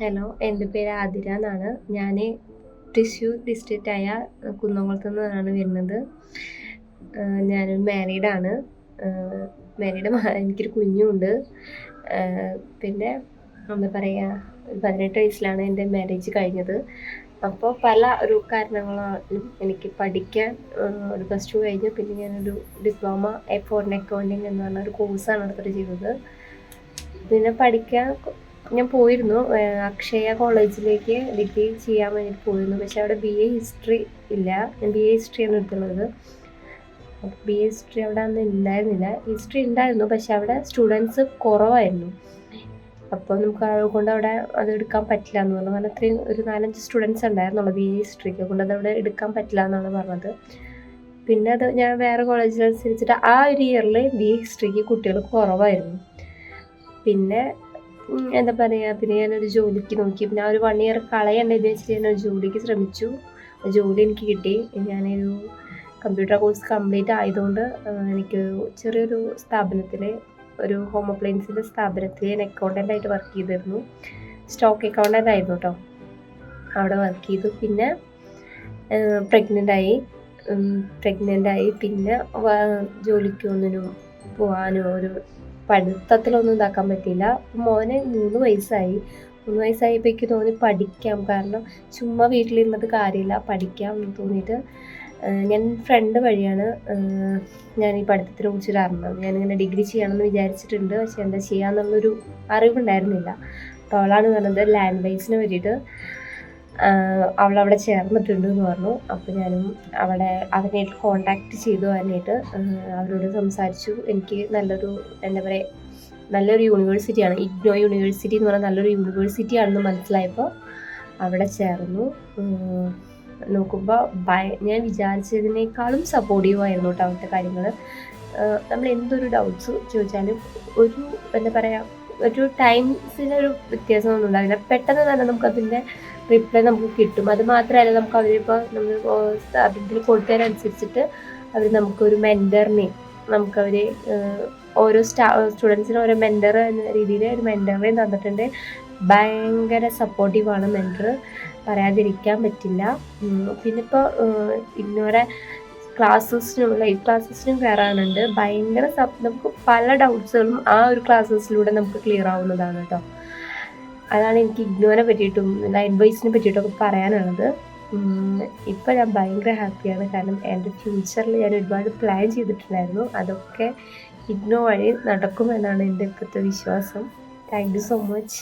Hello എന്റെ പേര് ആതിര എന്നാണ്. ഞാൻ തൃശ്ശൂർ ഡിസ്ട്രിക്റ്റായ കുന്നംകുളത്ത് നിന്നാണ് വരുന്നത്. ഞാൻ മാരീഡാണ് മാരീഡ് എനിക്കൊരു കുഞ്ഞുമുണ്ട് ആഹ് പിന്നെ എന്താ പറയുക പതിനെട്ട് വയസ്സിലാണ് എന്റെ മാരേജ് കഴിഞ്ഞത്. അപ്പോൾ പല ഒരു കാരണങ്ങളാലും എനിക്ക് പഠിക്കാൻ ഒരു പ്ലസ് ടു കഴിഞ്ഞു. പിന്നെ ഞാനൊരു ഡിപ്ലോമ എ ഫോറിൻ അക്കൗണ്ടിങ് എന്ന് പറഞ്ഞ ഒരു കോഴ്സാണ് എടുത്തിട്ട് ചെയ്തത്. പിന്നെ പഠിക്കാൻ ഞാൻ പോയിരുന്നു അക്ഷയ കോളേജിലേക്ക് ഡിഗ്രി ചെയ്യാൻ വേണ്ടിയിട്ട് പോയിരുന്നു. പക്ഷെ അവിടെ ബി എ ഹിസ്റ്ററി ഇല്ല. ഞാൻ ബി എ ഹിസ്റ്ററിയാണ് എടുത്തുള്ളത്. ബി എ ഹിസ്റ്ററി അവിടെ അന്ന് ഉണ്ടായിരുന്നില്ല ഹിസ്റ്ററി ഉണ്ടായിരുന്നു പക്ഷെ അവിടെ സ്റ്റുഡൻസ് കുറവായിരുന്നു. അപ്പോൾ നമുക്ക് അതുകൊണ്ട് അവിടെ അത് എടുക്കാൻ പറ്റില്ല എന്ന് പറഞ്ഞു. കാരണം അത്രയും ഒരു നാലഞ്ച് സ്റ്റുഡൻസ് ഉണ്ടായിരുന്നുള്ളൂ ബി എ ഹിസ്റ്ററിക്ക് അതുകൊണ്ട് അത് അവിടെ എടുക്കാൻ പറ്റില്ല എന്നാണ് പറഞ്ഞത്. പിന്നെ അത് ഞാൻ വേറെ കോളേജിൽ അനുസരിച്ചിട്ട് ആ ഒരു ഇയറിൽ ബി എ ഹിസ്റ്ററിക്ക് കുട്ടികൾ കുറവായിരുന്നു. പിന്നെ എന്താ പറയുക പിന്നെ ഞാനൊരു ജോലിക്ക് നോക്കി. പിന്നെ ആ ഒരു വൺ ഇയർ കളയണ്ട എന്ന് വെച്ചിട്ട് ഒരു ജോലിക്ക് ശ്രമിച്ചു. ജോലി എനിക്ക് കിട്ടി. ഞാനൊരു കമ്പ്യൂട്ടർ കോഴ്സ് കംപ്ലീറ്റ് ആയതുകൊണ്ട് എനിക്ക് ചെറിയൊരു സ്ഥാപനത്തിൽ ഒരു ഹോം അപ്ലയൻസിന്റെ സ്ഥാപനത്തിൽ ഞാൻ അക്കൗണ്ടന്റ് ആയിട്ട് വർക്ക് ചെയ്തിരുന്നു. സ്റ്റോക്ക് അക്കൗണ്ടന്റ് ആയിരുന്നു കേട്ടോ അവിടെ വർക്ക് ചെയ്തു. പിന്നെ പ്രഗ്നന്റ് ആയി. പ്രഗ്നന്റ് ആയി. പിന്നെ വ- ജോലിക്ക് ഒന്നിനും പോകാനോ ഒരു പഠിത്തത്തിലൊന്നും ഇതാക്കാൻ പറ്റിയില്ല. മോന് മൂന്ന് വയസ്സായി. മൂന്ന് വയസ്സായപ്പോൾ എനിക്ക് തോന്നി പഠിക്കാം. കാരണം ചുമ്മാ വീട്ടിലിരുന്നിട്ട് കാര്യമില്ല. പഠിക്കാം എന്ന് തോന്നിയിട്ട് ഞാൻ ഫ്രണ്ട് വഴിയാണ് ഞാൻ ഈ പഠിത്തത്തിനെ കുറിച്ചൊരു അറിഞ്ഞത്. ഞാനിങ്ങനെ ഡിഗ്രി ചെയ്യണമെന്ന് വിചാരിച്ചിട്ടുണ്ട്. പക്ഷെ എന്താ ചെയ്യാന്നുള്ളൊരു അറിവുണ്ടായിരുന്നില്ല. അപ്പോൾ അവളാണ് പറഞ്ഞത് ബേസിന് വേണ്ടിയിട്ട്. അവളവിടെ ചേർന്നിട്ടുണ്ട് എന്ന് പറഞ്ഞു. അപ്പോൾ ഞാനും അവിടെ അവനായിട്ട് കോണ്ടാക്ട് ചെയ്തു. അവനായിട്ട് അവരോട് സംസാരിച്ചു. എനിക്ക് നല്ലൊരു എന്താ പറയുക നല്ലൊരു യൂണിവേഴ്സിറ്റിയാണ് ഇഗ്നോ യൂണിവേഴ്സിറ്റി എന്ന് പറഞ്ഞാൽ നല്ലൊരു യൂണിവേഴ്സിറ്റി ആണെന്ന് മനസ്സിലായപ്പോൾ അവിടെ ചേർന്നു. നോക്കുമ്പോൾ ഭയ ഞാൻ വിചാരിച്ചതിനേക്കാളും സപ്പോർട്ടീവ് ആയിരുന്നു കേട്ടോ അവിടുത്തെ കാര്യങ്ങൾ നമ്മൾ എന്തൊരു ഡൗട്ട്സ് ചോദിച്ചാലും ഒരു എന്താ പറയുക ഒരു ടൈംസിനൊരു വ്യത്യാസമൊന്നും ഉണ്ടാവില്ല പെട്ടെന്ന് തന്നെ നമുക്ക് നമുക്കതിന്റെ റിപ്ലൈ നമുക്ക് കിട്ടും. അത് മാത്രമല്ല നമുക്ക് അവരിപ്പോൾ നമ്മൾ സ്ഥാപനത്തിൽ കൊടുത്തതിനനുസരിച്ചിട്ട് അവർ നമുക്കൊരു മെന്ററിനെയും നമുക്കവർ ഓരോ സ്റ്റാ സ്റ്റുഡൻസിന് ഓരോ മെന്റർ എന്ന രീതിയിൽ ഒരു മെന്ററിനെയും തന്നിട്ടുണ്ട്. ഭയങ്കര സപ്പോർട്ടീവാണ് മെന്റർ പറയാതിരിക്കാൻ പറ്റില്ല. പിന്നിപ്പോൾ ഇന്നോരെ ക്ലാസ്സസിനും ലൈവ് ക്ലാസ്സസിനും കയറാനുണ്ട്. ഭയങ്കര സബ് നമുക്ക് പല ഡൗട്ട്സുകളും ആ ഒരു ക്ലാസ്സസിലൂടെ നമുക്ക് ക്ലിയർ ആവുന്നതാണ് കേട്ടോ അതാണ് എനിക്ക് ഇഗ്നോനെ പറ്റിയിട്ടും അഡ്വൈസിനെ പറ്റിയിട്ടും പറ്റിയിട്ടൊക്കെ പറയാനുള്ളത്. ഇപ്പം ഞാൻ ഭയങ്കര ഹാപ്പിയാണ് കാരണം എന്റെ ഫ്യൂച്ചറിൽ ഞാൻ ഒരുപാട് പ്ലാൻ ചെയ്തിട്ടുണ്ടായിരുന്നു. അതൊക്കെ ഇഗ്നോ വഴി നടക്കുമെന്നാണ് എന്റെ ഇപ്പോഴത്തെ വിശ്വാസം. Thank you so much